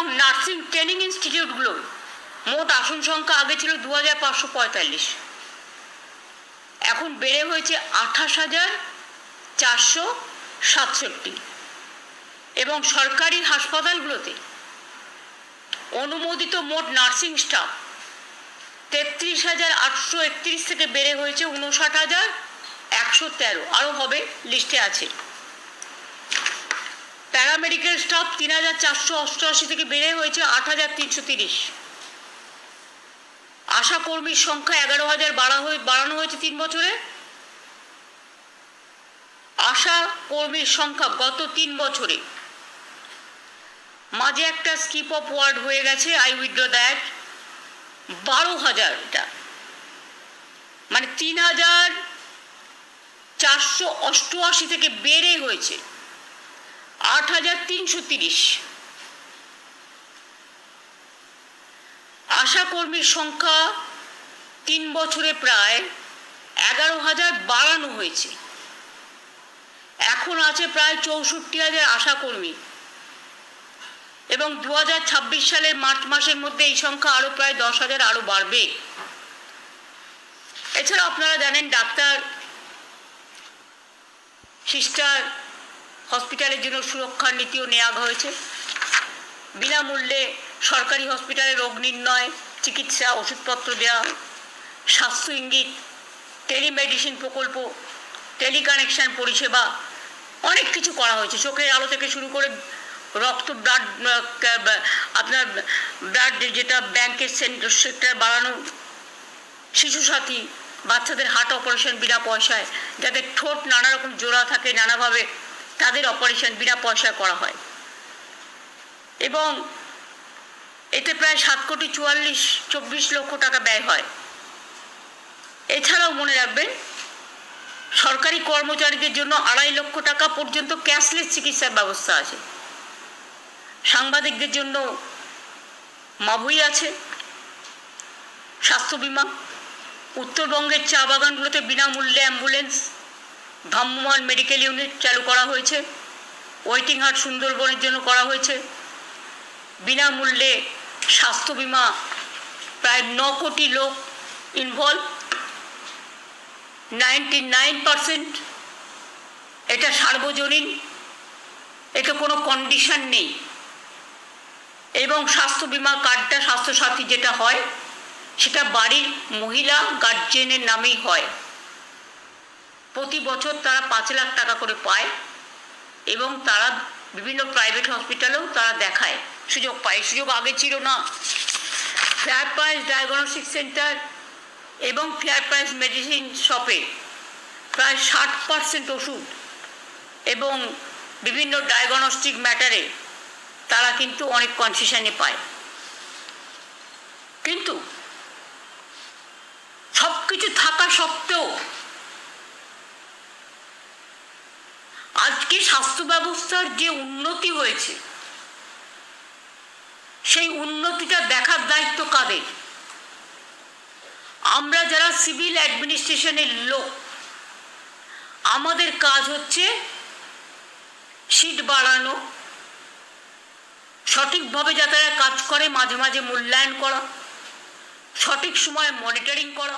এবং nursing training ইনস্টিটিউটগুলো মোট আসন সংখ্যা আগে ছিল দু হাজার পাঁচশো পঁয়তাল্লিশ। এখন বেড়ে হয়েছে আঠাশ হাজার চারশো সাতষট্টি। এবং সরকারি হাসপাতালগুলোতে অনুমোদিত মোট নার্সিং স্টাফ তেত্রিশ হাজার আটশো একত্রিশ থেকে বেড়ে হয়েছে উনষাট হাজার একশো তেরো। আরও হবে, লিস্টে আছে। প্যারামেডিক্যাল স্টাফ তিন হাজার চারশো অষ্টআশি থেকে বেড়ে হয়েছে আট হাজার তিনশো তিরিশ। আশা কর্মীর সংখ্যা এগারো হাজার বাড়া হয়ে, বাড়ানো হয়েছে তিন বছরে। আশা কর্মীর সংখ্যা গত তিন বছরে। মাঝে একটা স্কিপ অফ ওয়ার্ড হয়ে গেছে আই উইথড্র দ্যাট বারো হাজার এটা। মানে তিন হাজার চারশো অষ্টআশি থেকে বেড়ে হয়েছে। আট হাজার তিনশো তিরিশ। আশা কর্মীর সংখ্যা তিন বছরে প্রায় এগারো হাজার বাড়ানো হয়েছে। এখন আছে প্রায় চৌষট্টি হাজার আশাকর্মী এবং দু হাজার ছাব্বিশ সালের মার্চ মাসের মধ্যে এই সংখ্যা আরও প্রায় দশ হাজার আরও বাড়বে। এছাড়া আপনারা জানেন ডাক্তার, সিস্টার হসপিটালের জন্য সুরক্ষার নীতিও নেওয়া হয়েছে। বিনামূল্যে সরকারি হসপিটালে রোগ নির্ণয়, চিকিৎসা, ওষুধপত্র দেওয়া, স্বাস্থ্য ইঙ্গিত, টেলিমেডিসিন প্রকল্প, টেলিকানেকশন পরিষেবা, অনেক কিছু করা হয়েছে। চোখের আলো থেকে শুরু করে রক্ত, ব্লাড, আপনার ব্লাড যেটা ব্যাংকের সেন্টার সেক্টর বাড়ানো, শিশু সাথী, বাচ্চাদের হার্ট অপারেশন বিনা পয়সায় যাদের ঠোঁট নানা রকম জোড়া থাকে, নানাভাবে তাদের অপারেশন বিনা পয়সায় করা হয়। এবং এতে প্রায় সাত কোটি চুয়াল্লিশ, চব্বিশ লক্ষ টাকা ব্যয় হয়। এছাড়াও মনে রাখবেন, সরকারি কর্মচারীদের জন্য আড়াই লক্ষ টাকা পর্যন্ত ক্যাশলেস চিকিৎসার ব্যবস্থা আছে। সাংবাদিকদের জন্য মাবুই আছে, স্বাস্থ্য বিমা, উত্তরবঙ্গের চা বাগানগুলোতে বিনামূল্যে অ্যাম্বুলেন্স ভ্রাম্যমাণ মেডিকেল ইউনিট চালু করা হয়েছে। ওয়েটিং হাট সুন্দরবনের জন্য করা হয়েছে। বিনামূল্যে স্বাস্থ্য বিমা প্রায় ন কোটি লোক ইনভলভ নাইনটি নাইন পারসেন্ট এটা সার্বজনীন। এতে কোনো কন্ডিশন নেই। এবং স্বাস্থ্য বিমা কার্ডটা স্বাস্থ্যসাথী যেটা হয়, সেটা বাড়ির মহিলা গার্জেনের নামেই হয়। প্রতি বছর তারা পাঁচ লাখ টাকা করে পায় এবং তারা বিভিন্ন প্রাইভেট হসপিটালেও তারা দেখায়। সুযোগ পায়। সুযোগ আগে ছিল না। ফেয়ার প্রাইস ডায়াগনস্টিক সেন্টার এবং ফেয়ার প্রাইস মেডিসিন শপে প্রায় ষাট পার্সেন্ট ওষুধ এবং বিভিন্ন ডায়াগনস্টিক ম্যাটারে তারা কিন্তু অনেক কনসেশনে পায়। কিন্তু সব কিছু থাকা সত্ত্বেও আজকে স্বাস্থ্য ব্যবস্থার যে উন্নতি হয়েছে, সেই উন্নতিটা দেখার দায়িত্ব কাদের? আমরা যারা সিভিল অ্যাডমিনিস্ট্রেশনের লোক, আমাদের কাজ হচ্ছে সিট বাড়ানো, সঠিকভাবে যাতে কাজ করে, মাঝে মাঝে মূল্যায়ন করা, সঠিক সময়ে মনিটরিং করা।